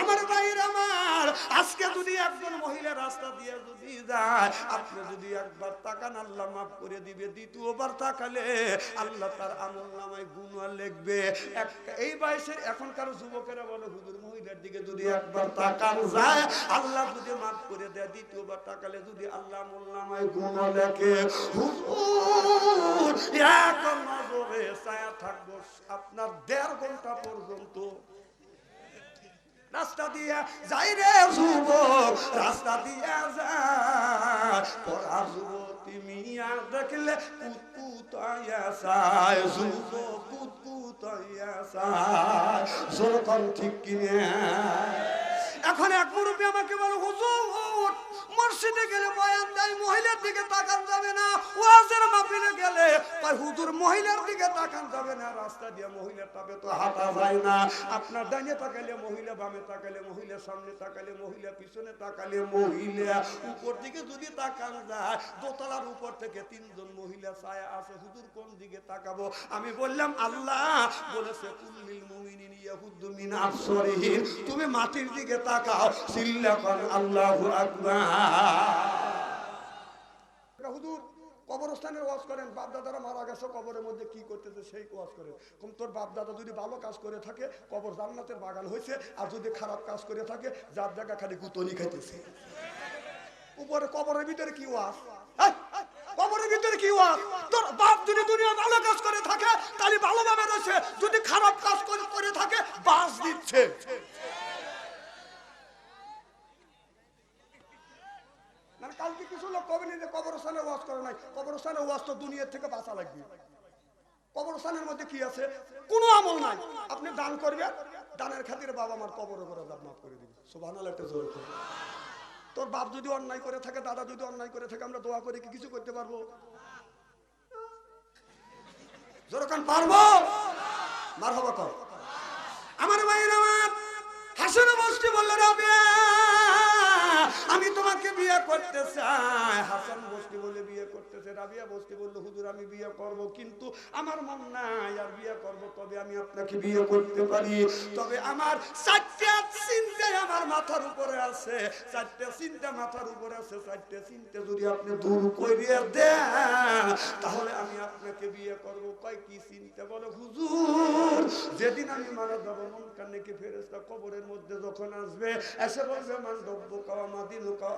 আমার ভাইয়ের আমার, আজকে যদি একজন মহিলা রাস্তা দিয়ে যদি যায়, আপনি যদি একবার তাকান, আল্লাহ মাফ করে দিবে। দ্বিতীয়বার তাকালে আল্লাহ তার আমল নামায় গুণ লিখবে। এই বয়সের এখনকার যুবকেরা বলে, হুজুর, মহিলার দিকে যদি একবার তাকান যায়, আল্লাহ যদি মাফ করে দেয়। দ্বিতীয়বার তাকালে যদি আল্লাহ আমল নামায় গুণ লেখে, হুজুর, এক নজরে ছায়া থাকব, আপনার দেড় ঘণ্টা পর্যন্ত রাস্তা দিয়া যাই রে যুবক, রাস্তা দিয়া যা পড়া যুবতী মিয়া দেখলে কুতকুতাইয়া চায় যুবক কুতকুতাইয়া চায় জোরকন ঠিক কিনে। এখন এক মুরব্বী আমাকে বলো, হুজুর মসজিদে গেলে মহিলার দিকে তাকান যাবে না, ওয়াজের মাহফিলে গেলে কয় হুজুর মহিলার দিকে তাকান যাবে না, রাস্তা দিয়ে মহিলার তো যায় না। আপনার তাকালে মহিলা, বামে তাকালে মহিলা, সামনে তাকালে মহিলা, পিছনে তাকালে মহিলা, উপর দিকে যদি তাকান যায়, দোতলার উপর থেকে তিনজন মহিলা ছায়া আছে, হুজুর কোন দিকে তাকাবো? আমি বললাম, আল্লাহ বলেছে কুল্লিল মুমিনিন ইয়াহুদ্দু মিন তুমি মাটির দিকে তাকাও, সিল্লাকান আল্লাহু আকবার। কবরস্থানের ওয়াজ করেন বাপ দাদারা মারা গেছে, কবরের মধ্যে কি করতেছে সেই ওয়াজ করেন। কম তোর বাপ দাদা যদি ভালো কাজ করে থাকে, কবর জান্নাতের বাগান হয়েছে, আর যদি খারাপ কাজ করে থাকে, যার জায়গা খালি গুতনি খাইতেছে। উপরে কবরের ভিতরে কি ওয়াজ? কবরের ভিতরে কি ওয়াজ? তোর বাপ যদি দুনিয়া ভালো কাজ করে থাকে, তাহলে ভালোভাবে রয়েছে। যদি খারাপ কাজ করে থাকে, বাস দিচ্ছে মানে কালকে কিছু লোক কবে যে কবরস্থানে ওয়াজ করে নাই কবরস্থানে ওয়াজ তো দুনিয়ার থেকে বাঁচা লাগবে। কবরস্থানের মধ্যে কি আছে? কোনো আমল নাই। আপনি দান করবেন, দানের খাতিরে বাবা আমার কবর করে দান মাফ করে দিবে সুবহানাল্লাহ, একটা জোরে। তোর বাপ যদি অন্যায় করে থাকে, দাদা যদি অন্যায় করে থাকে, আমরা দোয়া করে কি কিছু করতে পারব? যেরকম পারব? মার হবা কর। আমার ভাইয়ের আমার হাসিনা বসতে বলল রাবিয়া আমি তোমাকে বিয়ে করতে চাই হাসান বসতি বলে বিয়ে করতেছে, রাবিয়া বসতি বলল, হুজুর, আমি বিয়ে করব, কিন্তু আমার মন নাই, আর বিয়ে করব তবে আমি আপনাকে বিয়ে করতে পারি। তবে আমার চারটে চিন্তা আমার মাথার উপরে আছে, চারটে চিন্তা মাথার উপরে আছে, চারটে চিন্তা যদি আপনি দূর করিয়ে দেন, তাহলে আমি আপনাকে বিয়ে করব। কয়, কি চিন্তা? হুজুর, যেদিন আমি মারা যাব, মন কান্নে কি ফেরেস্তা কবরের মধ্যে যখন আসবে, এসে বলবে মান দ্রব্য কাও আমাদিন কাও আমার নাবিও কাও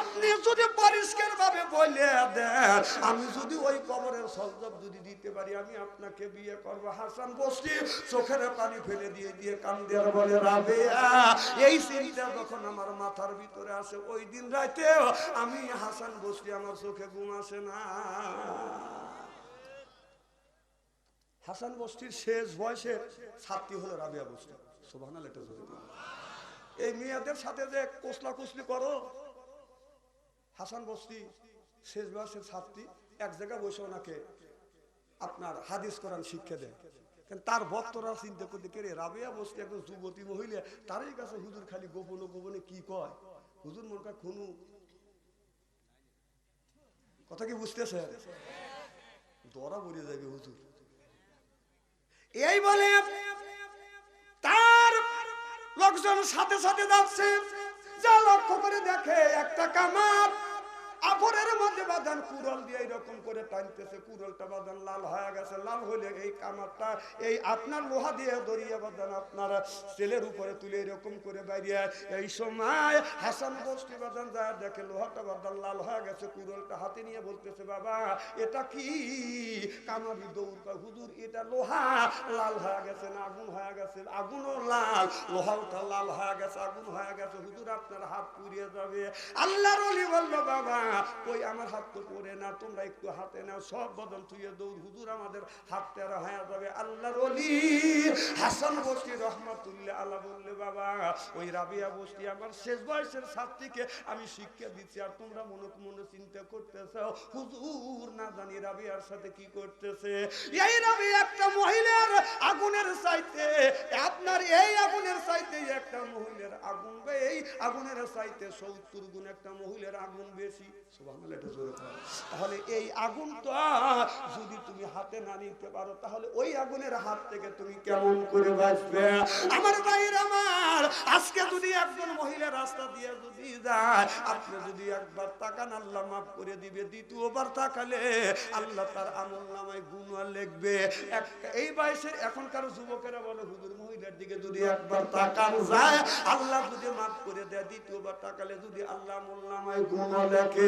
আপনি যদি পরিষ্কার ভাবে বলে দেন, আমি যদি ওই কবরের সজব যদি দিতে পারি, আমি আপনাকে বিয়ে করব। হাসান বসছি চোখের পানি ফেলে দিয়ে দিয়ে কান্দে বলে রাবেয়া এই চিন্তা যখন আমার মাথার ভিতরে আসে, ওই দিন রাতে আমি হাসান বসছি আমার চোখে ঘুম আসে না। হাসান বস্তির শেষ বয়সে ছাত্রী হলো রাবিয়া বস্তি। এই মেয়েদের সাথে যে কোসলা কুসলি করো, হাসান বস্তি শেষ বয়সের ছাত্রী, এক জায়গায় বসে ওনাকে আপনার হাদিস করান শিক্ষা দেয়। তার ভক্তরা চিন্তা করতে, কে রাবিয়া বসতে একজন যুবতী মহিলা, তারই কাছে হুজুর খালি গোপনে গোপনে কি কয়? হুজুর মনকা খুনু, কথা কি বুঝতেছে দরা বলে যাবে হুজুর। এই বলে তার লোকজন সাথে সাথে যাচ্ছে যা লক্ষ্য করে দেখে একটা কামার আপরের মধ্যে বাদান কুরল দিয়ে এরকম করে টানতেছে কুরলটা বাদান লাল হয়ে গেছে, লাল হলে এই কামারটা, এই আপনার লোহা দিয়ে দরিয়ে বাদান আপনার ছেলের উপরে তুলে এরকম করে বাইরে এই সময় হাসান বস্তি বাদান যায়, দেখে লোহাটা বাদান লাল হয়ে গেছে কুরলটা হাতে নিয়ে বলতেছে, বাবা, এটা কি? কামারি দৌড় হুজুর, এটা লোহা, লাল হয়ে গেছে না আগুন হয়ে গেছে? আগুনও লাল, লোহাটা লাল হয়ে গেছে, আগুন হয়ে গেছে, হুজুর, আপনার হাত পুড়িয়ে যাবে। আল্লাহর বাবা কই, আমার হাত তো না, তোমরা একটু হাতে নাও, সব বদল তুইয়ে দৌড় হুজুর আমাদের হাত তেরা হয়ে যাবে। হাসান আল্লাহ বললে, বাবা, ওই রাবিয়া আমার শেষ বয়সের ছাত্রীকে আমি শিক্ষা দিচ্ছি, আর তোমরা মনে মনে চিন্তা করতেছ হুজুর না জানি রাবিয়ার সাথে কি করতেছে। এই রাবি একটা মহিলার আগুনের চাইতে, আপনার এই আগুনের চাইতে একটা মহিলার আগুন এই আগুনের চাইতে সত্তর গুণ একটা মহিলার আগুন বেশি। তাহলে এই আগুনটা যদি তুমি হাতে না নিতে পারো, তাহলে ওই আগুনের হাত থেকে তুমি কেমন করে বাঁচবে? আমার ভাইয়ের আমার, আজকে যদি একজন মহিলা রাস্তা দিয়ে যদি যায়, আপনি যদি একবার তাকান, আল্লাহ মাফ করে দিবে। দ্বিতীয়বার তাকালে আল্লাহ তার আমল নামায় গুণ লিখবে। এই বয়সের এখনকার যুবকেরা বলে, হুজুর, মহিলার দিকে যদি একবার তাকান যায়, আল্লাহ যদি মাফ করে দেয়, দ্বিতীয়বার তাকালে যদি আল্লাহ আমল নামায় গুণ লেখে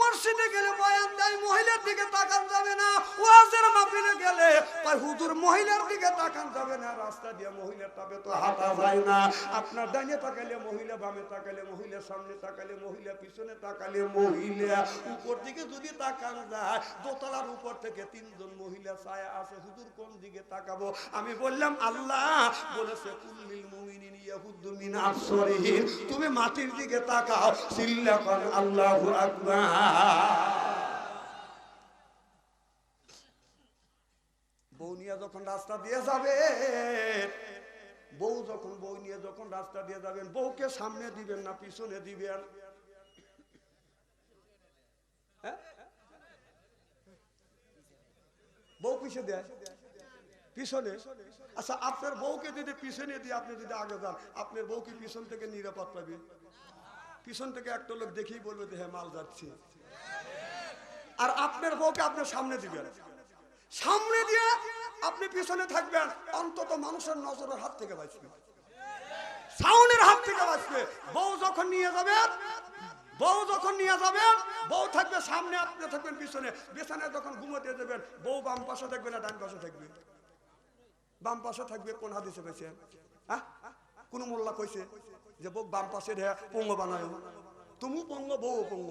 মসজিদে গেলে বয়ান দেয়, মহিলার দিকে তাকান যাবে না, ওয়াজের মাহফিলে গেলে কয় হুজুর মহিলার দিকে তাকান যাবে না, রাস্তা দিয়ে মহিলার তবে তো হাঁটা যায় না। আপনার ডাইনে তাকালে মহিলা, বামে তাকালে মহিলা, সামনে তাকালে মহিলা, পিছনে তাকালে মহিলা। উপর দিকে যদি তাকান যায়, দোতলার উপর থেকে তিনজন মহিলা ছায়া আছে, হুজুর কোন দিকে তাকাবো? আমি বললাম, আল্লাহ বলেছে, কুল্লিল মুমিনিন ইয়াহুদ্দু মিন আবসারিহিম। তুমি মাটির দিকে তাকাও সিল্লা কর আল্লাহু আকবার। বউ নিয়ে যখন রাস্তা দিয়ে যাবে, বউ যখন বউ নিয়ে যখন রাস্তা দিয়ে যাবেন, বউকে সামনে দিবেন না, পিছনে দিবেন। হ্যাঁ? বউ পিছে দেয়? পিছনে? আচ্ছা আপনার বউকে যদি পিছনে দিয়ে আপনি যদি আগে যান, আপনার বউকে পিছন থেকে নিরাপদ পাবে? পিছন থেকে একটা লোক দেখেই বলবে যে হ্যাঁ মাল যাচ্ছে। আর আপনার বউকে আপনার সামনে দিবেন। সামনে দিয়ে আপনি পিছনে থাকবেন, অন্তত মানুষের নজরের হাত থেকে বাঁচবে। সাউনের হাত থেকে বাঁচবে। বউ যখন নিয়ে যাবে, বউ যখন নিয়ে যাবেন বউ থাকবে সামনে, আপনি থাকবেন পিছনে। বিছানায় যখন ঘুমোতে যাবেন, বউ বাম পাশে থাকবে না ডান পাশে থাকবে? বাম পাশে থাকবে কোন হাদিসে পেয়েছে হ্যাঁ? কোন মোল্লা কইছে যে বউ বাম পাশে পঙ্গ বানায়। তুমি পঙ্গ, বউ পঙ্গ।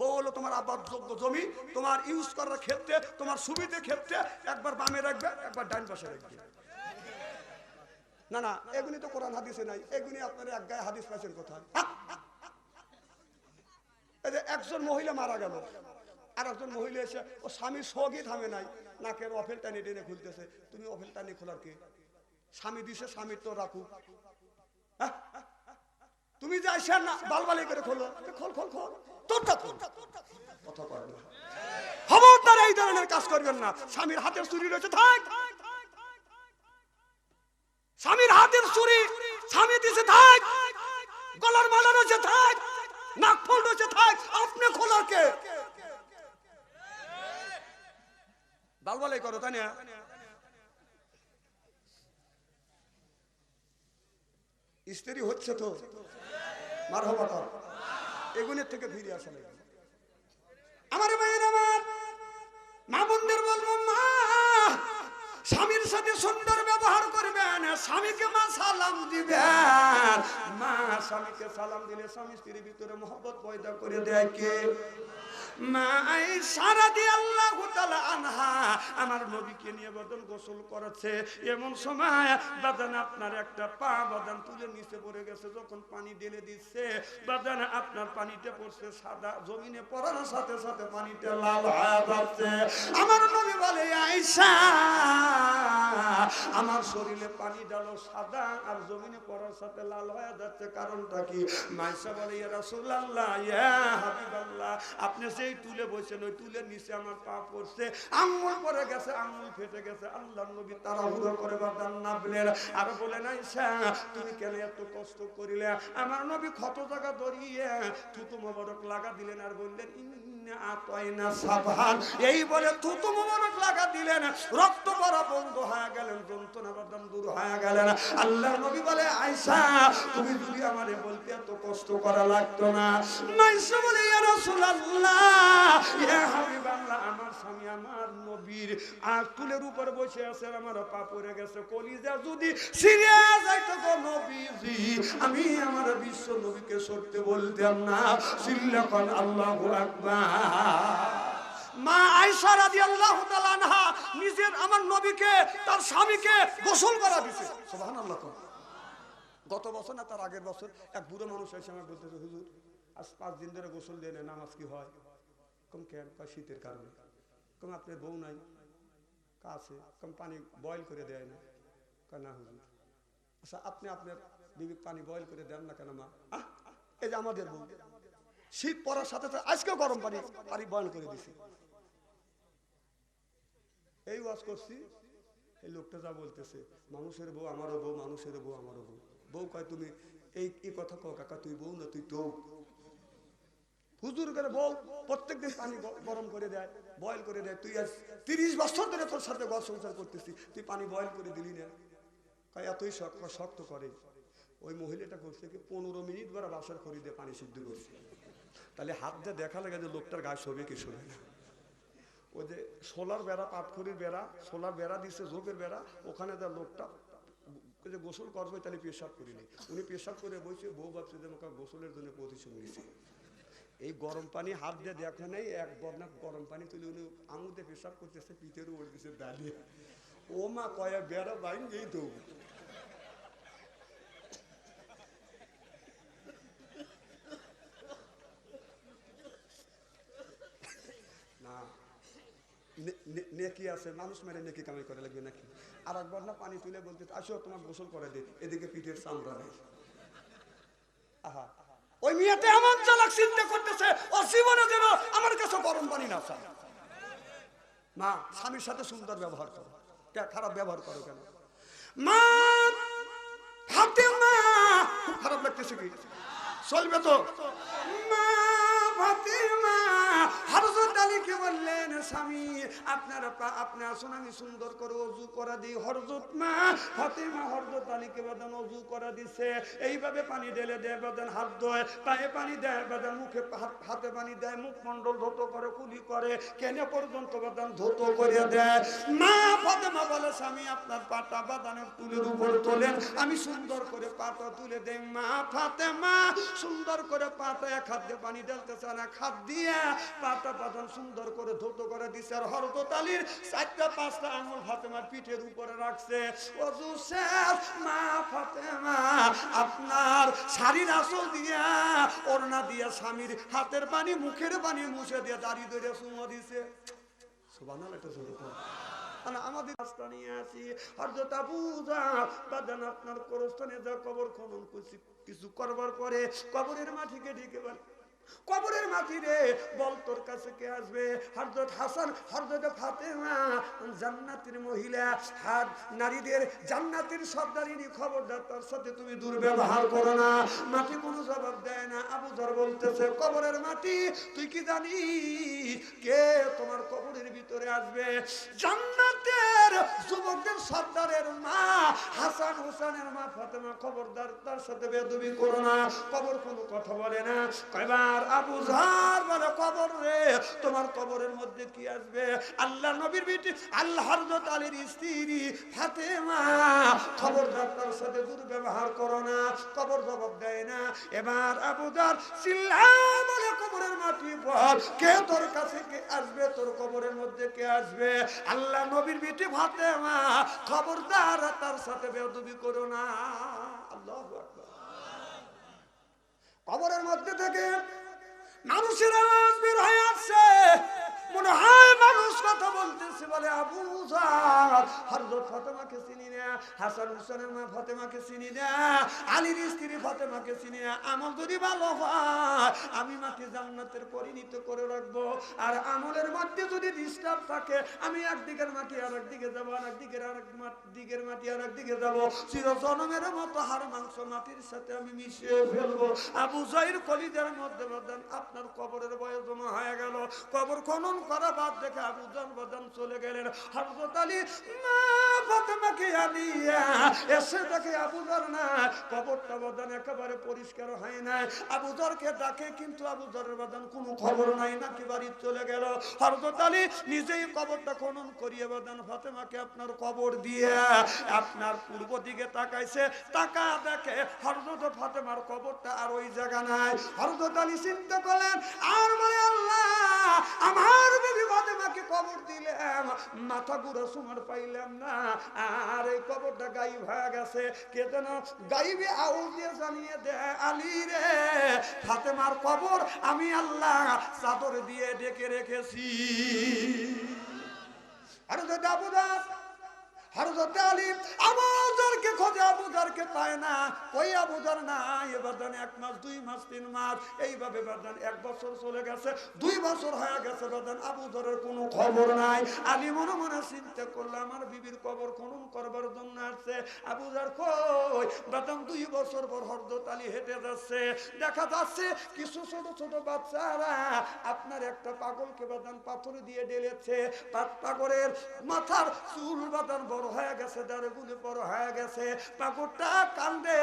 বউ তোমার আবাদ যোগ্য জমি, তোমার ইউজ করার ক্ষেত্রে, তোমার সুবিধে ক্ষেত্রে, একবার বামে রাখবে, একবার ডান পাশে রাখবে। না না, এগুলি তো কোরআন হাদিসে নাই, এগুলি আপনার এক গায়ে হাদিস পাইছেন কোথায় একজন মহিলা মারা গেল আর একজন মহিলা এসে, ও স্বামীর সগই থামে নাই, নাকের অফেল টানি টেনে খুলতেছে, তুমি অফেল টানি খোলার কে? স্বামী দিছে, স্বামীর তো রাখু হ্যাঁ? তুমি যে আসে না, বালবালি করে খোলো, খোল খোল খোল। তোরটা খবরদার এই ধরনের কাজ করবেন না। স্বামীর হাতের চুরি রয়েছে, থাক। স্বামীর হাতের চুরি স্বামী দিছে, থাক। গলার মালা রয়েছে, থাক। নাক ফুল রয়েছে, থাক। আপনি খোলার কে? বালবালাই করো, তাই না? স্ত্রী হচ্ছে তো। মার হবা এগুনের থেকে ফিরে আসা আমার মায়ের আমার মা বোনদের বলব, মা, স্বামীর সাথে সুন্দর ব্যবহার করবেন, স্বামীকে মা সালাম দিবেন। মা স্বামীকে সালাম দিলে স্বামী স্ত্রীর ভিতরে মহব্বত পয়দা করে দেয় কে? আমার আপনার একটা পা বাদান তুলে নিচে পড়ে গেছে, যখন পানি ঢেলে দিচ্ছে, বাদান আপনার পড়ছে, সাদা জমিনে পড়ার সাথে সাথে লাল যাচ্ছে। আমার নবী বলে আইসা আমার শরীরে পানি ডালো সাদা আর জমিনে পড়ার সাথে লাল হয়ে যাচ্ছে, কারণটা কি? মাইসা বলে, ইয়া রাসূলুল্লাহ, ইয়া হাবিবাল্লাহ, আপনি যেই তুলে বসেন, ওই তুলের নিচে আমার পা পড়ছে। আঙুল পরে গেছে, আঙুল ফেটে গেছে। আল্লাহ নবী তাড়াহুড়ো করে বাদান না বলেন আর বলে নাই তুমি কেন এত কষ্ট করিলে? আমার নবী ক্ষত জায়গা ধরিয়ে থুতু মোবারক লাগা দিলেন আর বললেন এই বলে থুতু মোবারক লাগা দিলেন। রক্ত বন্ধ হয়ে গেলেন, যন্ত্রণা দূর হয়ে গেলেন। আল্লাহ নবী বলে তুমি যদি বলতে এত কষ্ট করা লাগতো না। বসে আছে আমার গেছে। যদি সিরিয়া আমি আমার বিশ্ব নবীকে সরতে বলতাম না। আল্লাহু আকবার মা আয়েশা রাদিয়াল্লাহু তাআলা আনহা নিজের আমার নবীকে, তার স্বামীকে গোসল করা দিছে। গত বছর না, তার আগের বছর এক বুড়ো মানুষ এসে আমাকে বলতেছে, হুজুর, আজ পাঁচ দিন ধরে গোসল দেয় না নামাজ কি হয়? কম কেন? শীতের কারণে। কম, আপনার বউ নাই? আছে। কম, পানি বয়েল করে দেয় না। কয়, না হুজুর। আচ্ছা আপনি আপনার বিবেক পানি বয়েল করে দেন না কেন, মা? এই যে আমাদের বউ। শীত পড়ার সাথে সাথে আজকেও গরম পানি পানি বয়েল করে দিছি। এই ওয়াজ করছি। এই লোকটা যা বলতেছে, মানুষের বউ আমারও বউ, মানুষের বউ আমারও বউ। বউ কয়, তুমি এই এই কথা কও কাকা, তুই বউ না তুই তো হুজুর করে বউ প্রত্যেক দিন পানি গরম করে দেয় বয়েল করে দেয়। তুই আজ তিরিশ বছর ধরে তোর সাথে ঘর সংসার করতেছি, তুই পানি বয়েল করে দিলি না? কয়, এতই শক্ত শক্ত করে। ওই মহিলাটা করছে কি, পনেরো মিনিট ধরে বাসার খড়ি দিয়ে পানি সিদ্ধ করছে। তাহলে হাত দিয়ে দেখা লাগে যে লোকটার গায়ে শোবে কি শোবে না ওই যে সোলার বেড়া, পাটখড়ির বেড়া, সোলার বেড়া দিচ্ছে ঝোপের বেড়া, ওখানে তার লোকটা যে গোসল করবে, তাহলে পেশাব করিনি। উনি পেশাব করে বসে বউ ভাবছে যে আমাকে গোসলের জন্য প্রতিশোধ নিয়েছে এই গরম পানি হাত দিয়ে দেখা নেই, এক বদনা গরম পানি তুলে উনি আঙুতে পেশাব করতেছে, পিঠের উপর দিছে, দাঁড়িয়ে। ও মা কয়া, বেড়া বাইন যেই তো না নে- নে- নেকি আছে, মানুষ মেরে নেকি কামাই করে লাগবে নাকি? আর একবার না পানি তুলে বলতে, আসো, তোমার গোসল করে দে, এদিকে পিঠের চামড়া নেই। আহা। ওই মেয়েটা এমন চালাক চিন্তা করতেছে ও জীবনে যেন আমার কাছে গরম পানি না চায়। মা, স্বামীর সাথে সুন্দর ব্যবহার করো। খারাপ ব্যবহার করো কেন? মা, হাতে মা খারাপ লাগতেছে কি? চলবে তো? মা ফাতেমা আলীকে বললেন, স্বামী, আপনারা আপনি আসুন আমি সুন্দর করে অজু করা দিই। হযরত মা, ফাতেমা হযরত আলীকে বদন অজু করা দিছে। এইভাবে পানি ঢেলে দেয়, বদন হাত ধোয়, পায়ে পানি দেয়, বদন মুখে হাতে পানি দেয় মুখ মন্ডল ধৌত করে কুলি করে, কেনে পর্যন্ত বদন ধৌত করে দেয়? মা ফাতেমা বলে, স্বামী, আপনার পাটা বাদানের তুলের উপর তোলেন, আমি সুন্দর করে পাটা তুলে দেই। মা ফাতেমা সুন্দর করে পাটা এক হাত দিয়ে পানি ঢালতেছে না খাত দিয়ে পাটা বাদান সুন্দর করে ধৌত করে দিছে আর হরদত চারটা, পাঁচটা আঙুল ফাতেমার পিঠের উপরে রাখছে। অজু শেষ, মা ফাতেমা আপনার শাড়ির আসল দিয়া, ওড়না দিয়া স্বামীর হাতের পানি, মুখের পানি মুছে দিয়ে দাড়ি ধরে সুমো দিছে। আমাদের রাস্তা নিয়ে বাদান আপনার কবর খনন করছি, কিছু করবার পরে কবরের মাটিকে ঢেকে বলে কবরের মাটি রে বল তোর কাছে কে আসবে? হরজত হাসান হরজত ফাতেমা, জান্নাতের মহিলা, হাত নারীদের জান্নাতের সর্দারিনী খবরদার, তার সাথে তুমি দুর্ব্যবহার করো না। মাটি কোনো জবাব দেয় না। আবু জর বলতেছে, কবরের মাটি, তুই কি জানি কে তোমার কবরের ভিতরে আসবে? যুবকদের সর্দারের মা, হাসান হোসেনের মা, ফাতেমা খবরদার, তার সাথে বেদবি করো না, কবর কোনো কথা বলে না। কয়বার আবু জার বলে, কবর রে, তোমার কবরের মধ্যে কি আসবে? আল্লাহ নবীর বিটি আল্লাহ হরজত আলীর স্ত্রী ফাতেমা, খবরদার তার সাথে দুর্ব্যবহার করো না, কবর জবাব দেয় না। এবার আবু জার চিল্লা বলে কবরের মাটি বল। কে তোর কাছে কে আসবে? তোর কবরের মধ্যে কে আসবে? আল্লাহ নবীর বিটি ফাতেমা খবরদার, তার সাথে বেদবি করো না। আল্লাহ কবরের মধ্যে থেকে মানুষের আওয়াজ বের হয়ে আসছে। মনে হয় মানুষ কথা বলতেছে, বলে আবু হরজত ফাতেমাকে চিনি না, হাসান হুসেনের মা ফাতেমাকে চিনি না, আলীর স্ত্রী ফাতেমাকে চিনি না। আমল যদি ভালো হয়, আমি মাকে জান্নাতের পরিণত করে রাখব। আর আমলের মধ্যে যদি ডিস্টার্ব থাকে, আমি একদিকের মাটি আর একদিকে যাব আর একদিকের আর এক দিকের মাটি আর একদিকে যাব। চির জনমের মতো হার মাংস মাটির সাথে আমি মিশিয়ে ফেলব। আবু জাহির কলিদের মধ্যে আপনার কবরের বয়স জমা হয়ে গেল। কবর খনন করা বাদ দেখে আবু জান চলে গেলেন। হযরত আলী মা আপনার কবর দিয়ে আপনার পূর্ব দিকে তাকাইছে। তাকা দেখে হরজত ফাতেমার কবরটা আর ওই জায়গা নাই। হরজত আলী চিন্তা করলেন, আর মানে আল্লাহ, আমার বিবি ফাতেমাকে কবর দিলাম মাথা গুঁড়ো সুমার পাইলাম না। আর এই কবরটা গাইব হয়ে গেছে। কে যেন গাইবে আউল দিয়ে জানিয়ে দে আলী রে, ফাতেমার কবর আমি আল্লাহ চাদর দিয়ে ডেকে রেখেছি। আর যদি আবুদাস হরজতে আলী, আবুজারকে খোঁজে, আবুজারকে পায় না। ওই আবুজার নাই, এবার দেন এক মাস, দুই মাস, তিন মাস, এইভাবে বাদান এক বছর চলে গেছে, দুই বছর হয়ে গেছে বাদান আবুজারের কোনো খবর নাই। আলী মনে মনে চিন্তা করল, আমার বিবির কবর খনন করবার জন্য আসছে। আবুজার কই? বাদাম দুই বছর পর হরজত আলী হেঁটে যাচ্ছে। দেখা যাচ্ছে, কিছু ছোট ছোট বাচ্চারা আপনার একটা পাগলকে বাদান পাথর দিয়ে ডেলেছে পাগলের মাথার চুল বাদান বড় হয়ে গেছে, দাঁড়ে গুলি বড় হয়ে গেছে। পাগলটা কান্দে।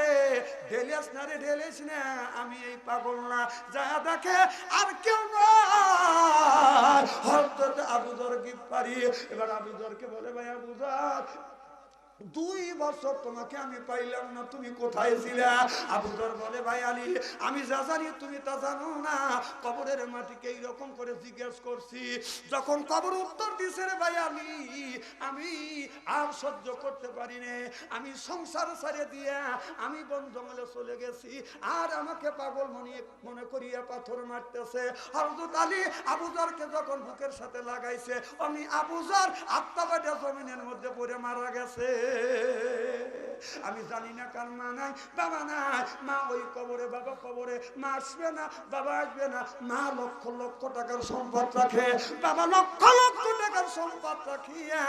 ঢেলেস না রে ঢেলিস না, আমি এই পাগল না। যা দেখে আর কেউ না হরদত আবুদর কি পারি? এবার আবুদরকে বলে, ভাই আবুদর দুই বছর তোমাকে আমি পাইলাম না, তুমি কোথায় ছিলে? আবুদর বলে, ভাই আলী, আমি যা জানি তুমি তা জানো না। কবরের মাটিকে এইরকম করে জিজ্ঞেস করছি, যখন কবর উত্তর দিছে রে ভাই আলী, আমি আর সহ্য করতে পারি নে। আমি সংসার ছাড়ে দিয়ে আমি বন জঙ্গলে চলে গেছি, আর আমাকে পাগল মনে মনে করিয়া পাথর মারতেছে। হরদত আলী আবুজারকে যখন বুকের সাথে লাগাইছে আমি আবুজার আত্মাবাটা জমিনের মধ্যে পড়ে মারা গেছে। আমি জানি না কার মা নাই, বাবা নাই। মা ওই কবরে, বাবা কবরে। মা আসবে না, বাবা আসবে না। মা লক্ষ লক্ষ টাকার সম্পদ রাখে। বাবা লক্ষ লক্ষ টাকার সম্পদ রাখিয়া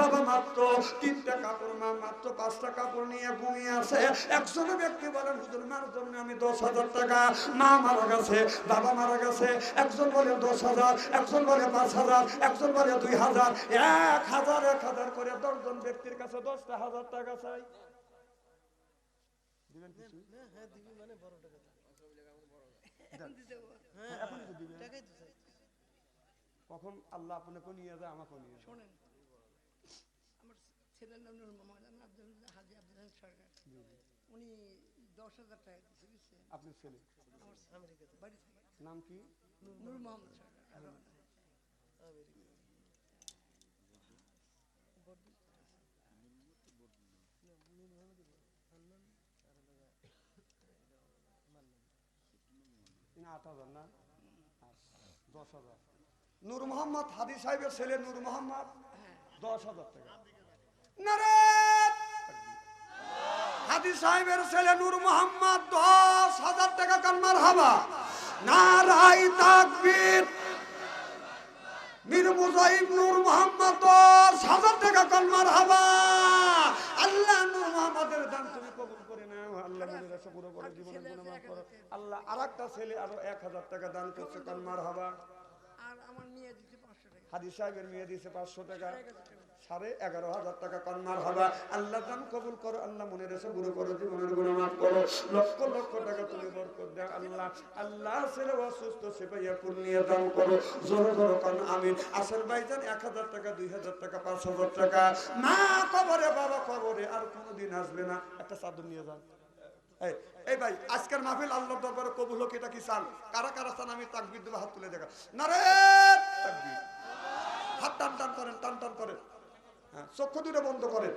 বাবা মাত্র তিনটা কাপড় মা মাত্র পাঁচটা কাপড় নিয়ে ঘুমিয়ে আছে। একজন ব্যক্তি বলেন, হুজুর, মার জন্য আমি দশ হাজার টাকা। মা মারা গেছে, বাবা মারা গেছে। একজন বলে দশ হাজার, একজন বলে পাঁচ হাজার, একজন বলে দুই হাজার। এক হাজার এক হাজার করে দশজন ব্যক্তির কাছে দশটা হাজার টাকা চাই। দিবেন কিছু? হ্যাঁ দিবি মানে বড় টাকা হ্যাঁ, তো দিবেন। টাকাই তো চাই। কখন আল্লাহ আপনাকে নিয়ে যায় আমাকে নিয়ে শোনেন আমার ছেলের নাম নুর মোহাম্মদ আব্দুল হাজি আব্দুল সরকার। উনি দশ হাজার টাকা দিচ্ছে বুঝছেন? আপনার ছেলে? আমার আমেরিকাতে বাড়ি নাম কি? নূর মোহাম্মদ সরকার। আমেরিকা আট নূর মোহাম্মদ হাদি সাহেবের ছেলে নূর মোহাম্মদ, দশ হাজার টাকা। হাদি সাহেবের ছেলে নূর মোহাম্মদ, দশ হাজার টাকা কান্নার হাবা নারাই তাকবীর। মীর মুজাহিব নূর মোহাম্মদ, দশ হাজার টাকা কান্নার হাবা আল্লাহ নূর মোহাম্মদের দান তুমি কবুল আল্লাহ রাখো পুরো করে জীবনের গুণ মাফ করো। আল্লাহ আর একটা ছেলে আরও এক হাজার টাকা দান করছে হাবা? আর আমার মেয়ে দিচ্ছে পাঁচশো টাকা। হাদি সাহেবের মেয়ে দিয়েছে পাঁচশো টাকা। সাড়ে এগারো হাজার টাকা কন্যার হবা? আল্লাহ দান কবুল করো আল্লাহ মনে রেসে গুরু করো জীবনের গুণ মাফ করো। লক্ষ লক্ষ টাকা তুমি বরকত দাও আল্লাহ। আল্লাহ ছেলে অসুস্থ সে পাইয়া পূর্ণিয়া দান করো। জোরে জোরে কান আমিন। আসল ভাইজান এক হাজার টাকা দুই হাজার টাকা পাঁচ হাজার টাকা। মা কবরে বাবা কবরে আর কোনোদিন আসবে না। একটা চাদর নিয়ে যান। এই ভাই, আজকের মাহফিল আল্লাহর দরবারে কবুল হোক, এটা কি চান? কারা কারা চান আমি তাকবির দেবো, হাত তুলে দেখা। না হাত টান টান করেন, টান টান করেন। হ্যাঁ চক্ষু দুটো বন্ধ করেন।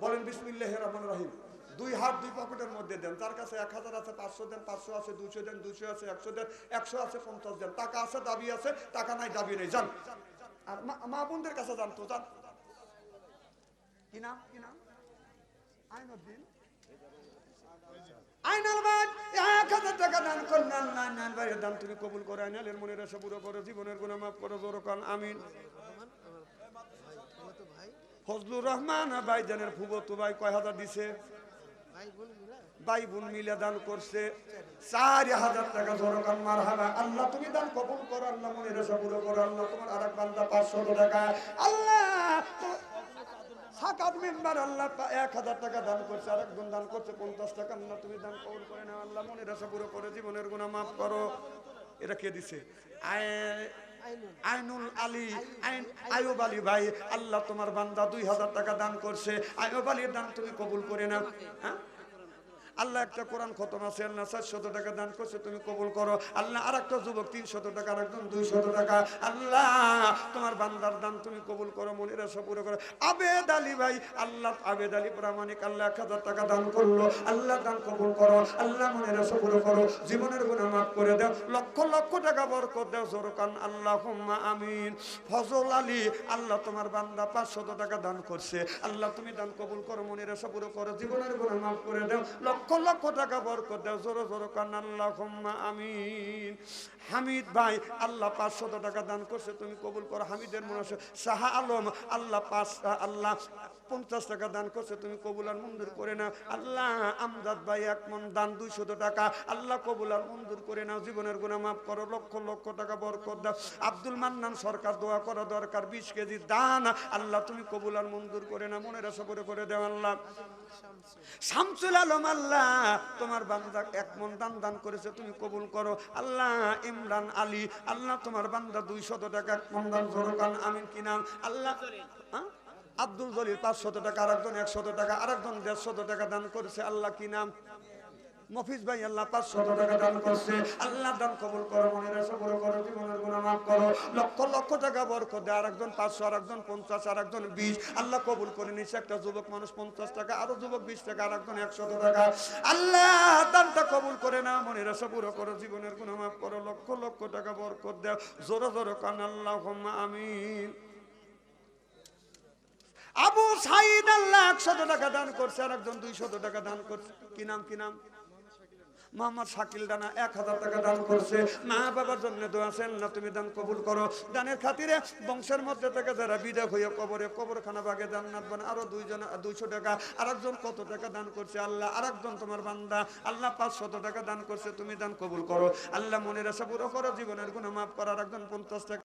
বলেন বিসমিল্লাহ রহমান রহিম। দুই হাত দুই পকেটের মধ্যে দেন। তার কাছে এক হাজার আছে, পাঁচশো দেন, পাঁচশো আছে দুশো দেন দুশো আছে, একশো দেন, একশো আছে, পঞ্চাশ দেন। টাকা আছে, দাবি আছে, টাকা নাই, দাবি নেই। যান। আর মা- বোনদের কাছে যান তো, যান। কি নাম, কি আইনাল ভাই এক হাজার টাকা দান আল্লাহ আইনাল ভাইয়ের দান তুমি কবুল করে আইনালের মনের আশা পুরো করো, জীবনের গুণা মাফ করো, জোর কান আমিন। ফজলুর রহমান ভাইজানের ফুবতো ভাই কয় হাজার দিছে? ভাই বোন মিলা দান করছে। চার হাজার টাকা জোরকান মার আল্লাহ, তুমি দান কবুল করো, আল্লাহ মনের আশা পুরো করো, আল্লাহ তোমার আর এক পাঁচশো টাকা। আল্লাহ সাকাত মেম্বার আল্লাহ এক হাজার টাকা দান করছে আর একজন দান করছে, পঞ্চাশ টাকা। আল্লাহ, তুমি দান কবুল করে নাও। আল্লাহ, মনের আশা পুরো করে, জীবনের গুণা মাফ করো। এটা কে দিছে? আয় আইনুল আলী, আইন আয়ুব আলী ভাই, আল্লাহ তোমার বান্দা দুই হাজার টাকা দান করছে। আয়ুব আলীর দান তুমি কবুল করে নাও। হ্যাঁ? আল্লাহ একটা কোরআন খতম আছে, আল্লাহ চারশত টাকা দান করছে, তুমি কবুল করো। আল্লাহ আর একটা যুবক তিনশত টাকা আর একজন দুইশত টাকা। আল্লাহ, তোমার বান্দার দান তুমি কবুল করো, মনের আশা পুরো করো। আবেদ আলী ভাই, আল্লাহ আবেদ আলী প্রামাণিক, আল্লাহ এক হাজার টাকা দান করল। আল্লাহ দান কবুল করো, আল্লাহ মনের আশা পুরো করো। জীবনের গুণা মাফ করে দাও, লক্ষ লক্ষ টাকা বরকত দাও, জোরকান আল্লাহ আমিন। ফজল আলী, আল্লাহ তোমার বান্দা পাঁচশত টাকা দান করছে। আল্লাহ তুমি দান কবুল করো, মনের আশা পুরো করো। জীবনের গুণা মাফ করে দাও, লক্ষ লক্ষ লক্ষ টাকা বরকত দেয় জোরো জোরো কান আল্লাহ আমিন। হামিদ ভাই, আল্লাহ পাঁচশত টাকা দান করছে, তুমি কবুল করো। হামিদের মনে আছে, শাহ আলম, আল্লাহ পাঁচ আল্লাহ পঞ্চাশ টাকা দান করছে, তুমি কবুল আর মঞ্জুর করে নাও। আল্লাহ আমদাদ ভাই এক মন দান দুইশত টাকা। আল্লাহ কবুল আর মঞ্জুর করে নাও, জীবনের গুণা মাফ করো, লক্ষ লক্ষ টাকা বরকত দাও। আব্দুল মান্নান সরকার দোয়া করা দরকার, বিশ কেজি দান। আল্লাহ, তুমি কবুল আর মঞ্জুর করে না মনের আশা করে করে দেও আল্লাহ। শামসুল আলম আল্লাহ, তোমার বান্দা এক মন দান দান করেছে, তুমি কবুল করো। আল্লাহ, ইমরান আলী, আল্লাহ, তোমার বান্দা দুইশত টাকা, এক মন দান জোরকান আমিন কি নাম? আল্লাহ? আব্দুল জলিল পাঁচশত টাকা, আরেকজন একশত টাকা, আরেকজন দেড়শত টাকা দান করেছে। আল্লাহ কি নাম? মফিজ ভাই, আল্লাহ পাঁচশত টাকা দান করছে। আল্লাহ দান কবুল করো, মনের আশা করো করো, জীবনের গুণা মাফ করো। লক্ষ লক্ষ টাকা বরকত দেয়, আরেকজন পাঁচশো, আরেকজন পঞ্চাশ, আরেকজন বিশ। আল্লাহ কবুল করে নিচ্ছে একটা যুবক মানুষ পঞ্চাশ টাকা, আরও যুবক বিশ টাকা, আরেকজন একশত টাকা। আল্লাহ দানটা কবুল করে না মনের আশা পুরো করো, জীবনের গুণা মাফ করো। লক্ষ লক্ষ টাকা বরকত দেও জোরো জোরো কান আল্লাহ আমিন। আবু সাইদ আল্লাহ একশত টাকা দান করছে আর একজন দুইশত টাকা দান করছে। কি নাম কি নাম? মোহাম্মদ শাকিল দানা এক হাজার টাকা দান করছে। মা বাবার জন্য না তুমি দান কবুল করো? দানের খাতিরে বংশের মধ্যে থেকে যারা বিদে হয়ে কবরে, কবরখানা বাগে জান্নাত বান আরও দুইজন, দুইশো টাকা, আরেকজন কত টাকা দান করছে? আল্লাহ, আরেকজন তোমার বান্দা। আল্লাহ পাঁচশত টাকা দান করছে, তুমি দান কবুল করো। আল্লাহ মনের আশা পুরো করো, জীবনের গুণ মাফ করার একজন পঞ্চাশ টাকা